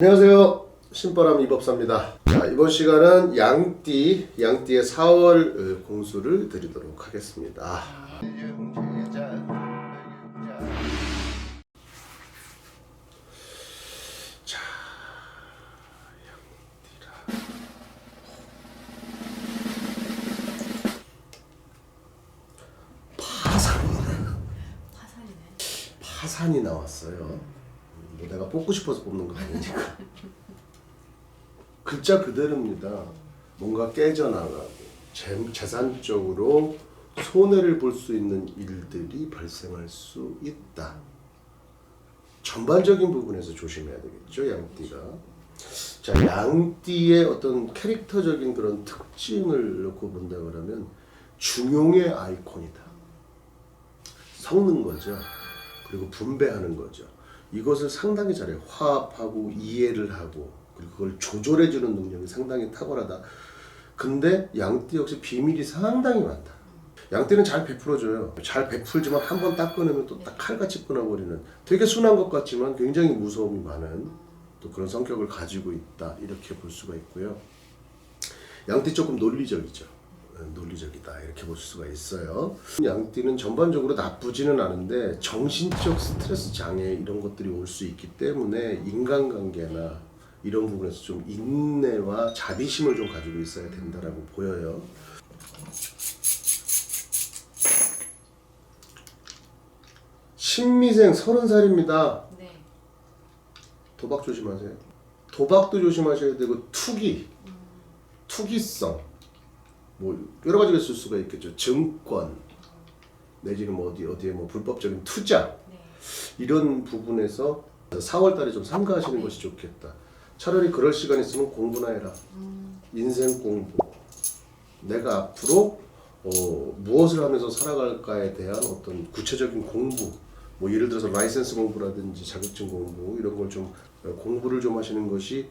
안녕하세요. 신바람 이법사입니다. 자, 이번 시간은 양띠, 양띠의 4월 공수를 드리도록 하겠습니다. 자, 양띠라. 파산이네. 화살이네. 파산이 나왔어요. 뭐 내가 뽑고 싶어서 뽑는 거 아니니까. 글자 그대로입니다. 뭔가 깨져나가고 재, 재산적으로 손해를 볼 수 있는 일들이 발생할 수 있다. 전반적인 부분에서 조심해야 되겠죠, 양띠가. 자, 양띠의 어떤 캐릭터적인 그런 특징을 놓고 본다 그러면 중용의 아이콘이다. 섞는 거죠. 그리고 분배하는 거죠. 이것을 상당히 잘해요. 화합하고 이해를 하고 그리고 그걸 조절해 주는 능력이 상당히 탁월하다. 근데 양띠 역시 비밀이 상당히 많다. 양띠는 잘 베풀어줘요. 잘 베풀지만 한 번딱 꺼내면 또 딱 칼같이 끊어버리는 되게 순한 것 같지만 굉장히 무서움이 많은 또 그런 성격을 가지고 있다. 이렇게 볼 수가 있고요. 양띠 조금 논리적이죠. 어, 논리적이다 이렇게 볼 수가 있어요. 양띠는 전반적으로 나쁘지는 않은데 정신적 스트레스 장애 이런 것들이 올 수 있기 때문에 인간관계나 이런 부분에서 좀 인내와 자비심을 좀 가지고 있어야 된다라고 보여요. 신미생 서른 살입니다. 네. 도박 조심하세요. 도박도 조심하셔야 되고 투기, 투기성, 뭐 여러 가지가 있을 수가 있겠죠. 증권 내지는 뭐 어디 어디에 뭐 불법적인 투자 네. 이런 부분에서 4월달에 좀 삼가하시는 것이 좋겠다. 차라리 그럴 시간 있으면 공부나 해라. 인생 공부. 내가 앞으로 어, 무엇을 하면서 살아갈까에 대한 어떤 구체적인 공부. 뭐 예를 들어서 라이센스 공부라든지 자격증 공부 이런 걸 좀 공부를 좀 하시는 것이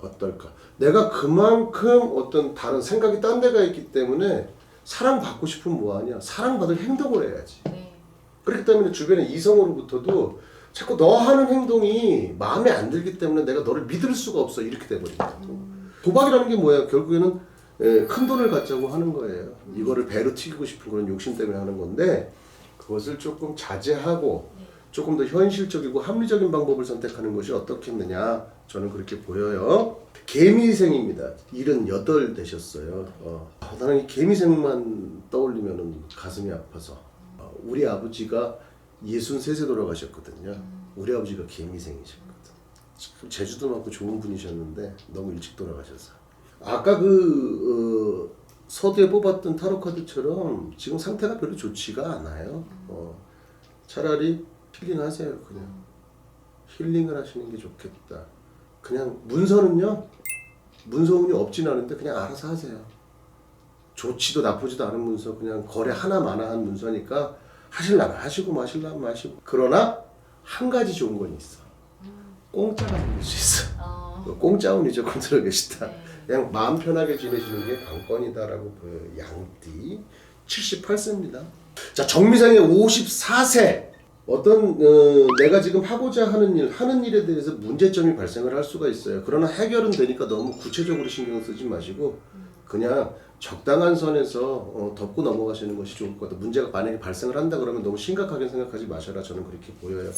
어떨까? 내가 그만큼 어떤 다른 생각이 딴 데가 있기 때문에 사랑 받고 싶으면 뭐 하냐? 사랑 받을 행동을 해야지. 네. 그렇기 때문에 주변에 이성으로부터도 자꾸 너 하는 행동이 마음에 안 들기 때문에 내가 너를 믿을 수가 없어 이렇게 돼버린다고 도박이라는 게 뭐야 결국에는 예, 큰 돈을 갖자고 하는 거예요 이거를 배로 튀기고 싶은 그런 욕심 때문에 하는 건데 그것을 조금 자제하고 조금 더 현실적이고 합리적인 방법을 선택하는 것이 어떻겠느냐 저는 그렇게 보여요 개미생입니다 78 되셨어요 어, 나는 이 개미생만 떠올리면 가슴이 아파서 어, 우리 아버지가 63세 돌아가셨거든요. 우리 아버지가 개미생이셨거든. 참 제주도 많고 좋은 분이셨는데 너무 일찍 돌아가셔서. 아까 그 어, 서두에 뽑았던 타로 카드처럼 지금 상태가 별로 좋지가 않아요. 어, 차라리 힐링하세요. 그냥 힐링을 하시는 게 좋겠다. 그냥 문서는요. 문서운이 없진 않은데 그냥 알아서 하세요. 좋지도 나쁘지도 않은 문서 그냥 거래 하나마나한 문서니까 하실라면 하시고 마실라면 마시고 그러나 한 가지 좋은 건 있어 공짜가 생길 수 있어 어. 공짜운이 조금 들어 계시다 네. 그냥 마음 편하게 지내시는 게 관건이다라고 보여요 양띠 78세입니다 자 정미상의 54세 어떤 어, 내가 지금 하고자 하는 일 하는 일에 대해서 문제점이 발생을 할 수가 있어요 그러나 해결은 되니까 너무 구체적으로 신경 쓰지 마시고 그냥 적당한 선에서 어, 덮고 넘어가시는 것이 좋을 것 같아요. 문제가 만약에 발생을 한다 그러면 너무 심각하게 생각하지 마셔라. 저는 그렇게 보여요.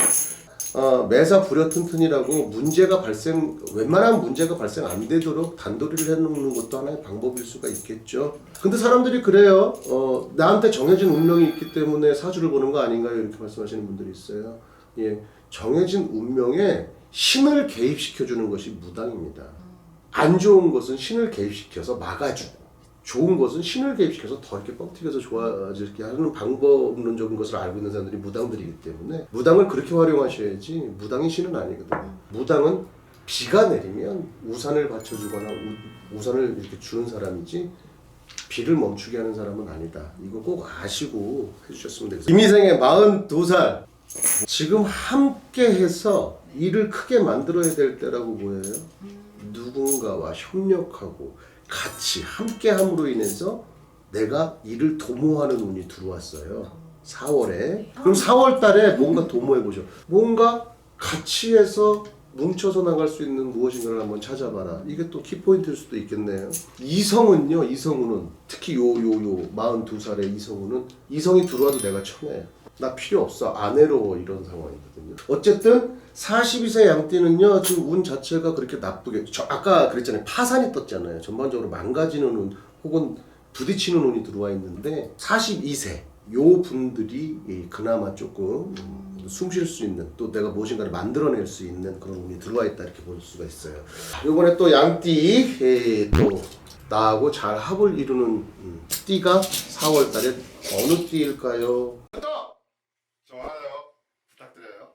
어, 매사 불여튼튼이라고 문제가 발생 웬만한 문제가 발생 안 되도록 단도리를 해놓는 것도 하나의 방법일 수가 있겠죠. 근데 사람들이 그래요. 어, 나한테 정해진 운명이 있기 때문에 사주를 보는 거 아닌가요? 이렇게 말씀하시는 분들이 있어요. 예, 정해진 운명에 신을 개입시켜 주는 것이 무당입니다. 안 좋은 것은 신을 개입시켜서 막아주고 좋은 것은 신을 개입시켜서 더 이렇게 뻥튀겨서 좋아지게 하는 방법론적인 것을 알고 있는 사람들이 무당들이기 때문에 무당을 그렇게 활용하셔야지 무당이 신은 아니거든요. 무당은 비가 내리면 우산을 받쳐주거나 우, 우산을 이렇게 주는 사람이지 비를 멈추게 하는 사람은 아니다. 이거 꼭 아시고 해주셨으면 되겠습니다. 김희생의 42살 지금 함께 해서 일을 크게 만들어야 될 때라고 보여요. 누군가와 협력하고 같이 함께 함으로 인해서 내가 일을 도모하는 운이 들어왔어요. 4월에. 그럼 4월 달에 뭔가 도모해 보죠. 뭔가 같이 해서 뭉쳐서 나갈 수 있는 무엇인가를 한번 찾아봐라. 이게 또 키포인트일 수도 있겠네요. 이성은요, 이성우는 특히 요 요 요 42살의 이성우는 이성이 들어와도 내가 청해. 나 필요 없어. 안 외로워. 이런 상황이거든요. 어쨌든 42세 양띠는요, 지금 운 자체가 그렇게 나쁘게, 저 아까 그랬잖아요. 파산이 떴잖아요. 전반적으로 망가지는 운 혹은 부딪히는 운이 들어와 있는데 42세 요 분들이 이 그나마 조금 숨쉴 수 있는 또 내가 무엇인가를 만들어낼 수 있는 그런 운이 들어와 있다 이렇게 볼 수가 있어요. 이번에 또 양띠 예, 또 나하고 잘 합을 이루는 음, 띠가 4월달에 어느 띠일까요? 부탁드려요.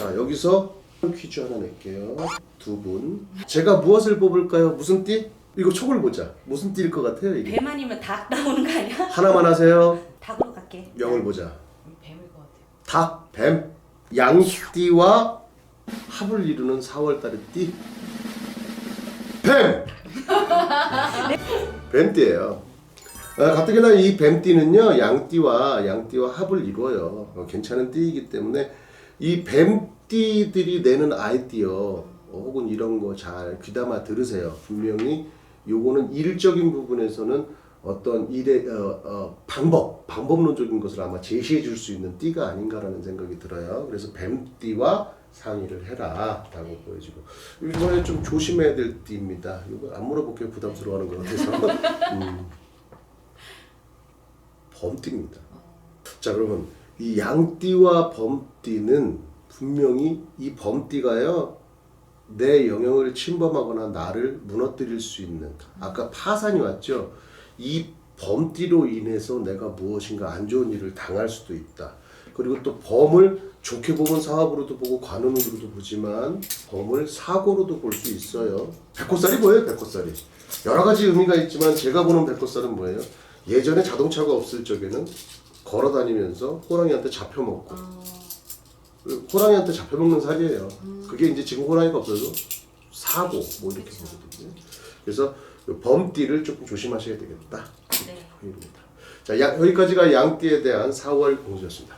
자 여기서 퀴즈 하나 낼게요. 두 분. 제가 무엇을 뽑을까요? 무슨 띠? 이거 촉을 보자. 무슨 띠일 것 같아요 이게? 뱀 아니면 닭 나오는 거 아니야? 하나만 하세요. 닭으로 갈게. 명을 보자. 뱀일 것 같아요. 닭, 뱀, 양띠와 합을 이루는 4월달의 띠. 뱀! 뱀띠예요. 아, 가뜩이나 이 뱀띠는요 양띠와 양띠와 합을 이루어요. 어, 괜찮은 띠이기 때문에 이 뱀띠들이 내는 아이디어 어, 혹은 이런 거 잘 귀담아 들으세요. 분명히 요거는 일적인 부분에서는 어떤 일의 어, 어, 방법, 방법론적인 것을 아마 제시해 줄 수 있는 띠가 아닌가라는 생각이 들어요. 그래서 뱀띠와 상의를 해라 라고 보여지고 이번에 좀 조심해야 될 띠입니다. 이거 안 물어볼게요. 부담스러워하는 것 같아서. 음. 범띠입니다. 자 그러면 이 양띠와 범띠는 분명히 이 범띠가요 내 영역을 침범하거나 나를 무너뜨릴 수 있는 아까 파산이 왔죠? 이 범띠로 인해서 내가 무엇인가 안 좋은 일을 당할 수도 있다. 그리고 또 범을 좋게 보면 사업으로도 보고 관운으로도 보지만 범을 사고로도 볼 수 있어요. 백호살이 뭐예요 백호살이? 여러 가지 의미가 있지만 제가 보는 백호살은 뭐예요? 예전에 자동차가 없을 적에는 걸어 다니면서 호랑이한테 잡혀먹고 그 호랑이한테 잡혀먹는 살이에요. 그게 이제 지금 호랑이가 없어서 사고 뭐 이렇게 보거든요. 그래서 범띠를 조금 조심하셔야 되겠다. 네. 보입니다. 자 야, 여기까지가 양띠에 대한 4월 공지였습니다.